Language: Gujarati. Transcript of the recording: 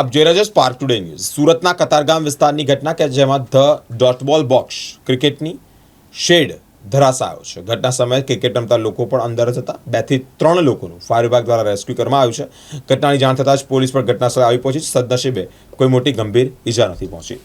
આપ જોઈ રહ્યા છો સ્પાર્ક ટુડે ન્યૂઝ સુરતના કતારગામ વિસ્તારની ઘટના કે જેમાં ધ ડોટબોલ બોક્સ ક્રિકેટની શેડ ધરાશાયો છે. ઘટના સમયે ક્રિકેટ રમતા લોકો પણ અંદર જ હતા. બેથી ત્રણ લોકોનું ફાયર વિભાગ દ્વારા રેસ્ક્યુ કરવામાં આવ્યું છે. ઘટનાની જાણ થતાં જ પોલીસ પણ ઘટના સ્થળે આવી પહોંચી સદનસીબે કોઈ મોટી ગંભીર ઈજા નથી પહોંચી.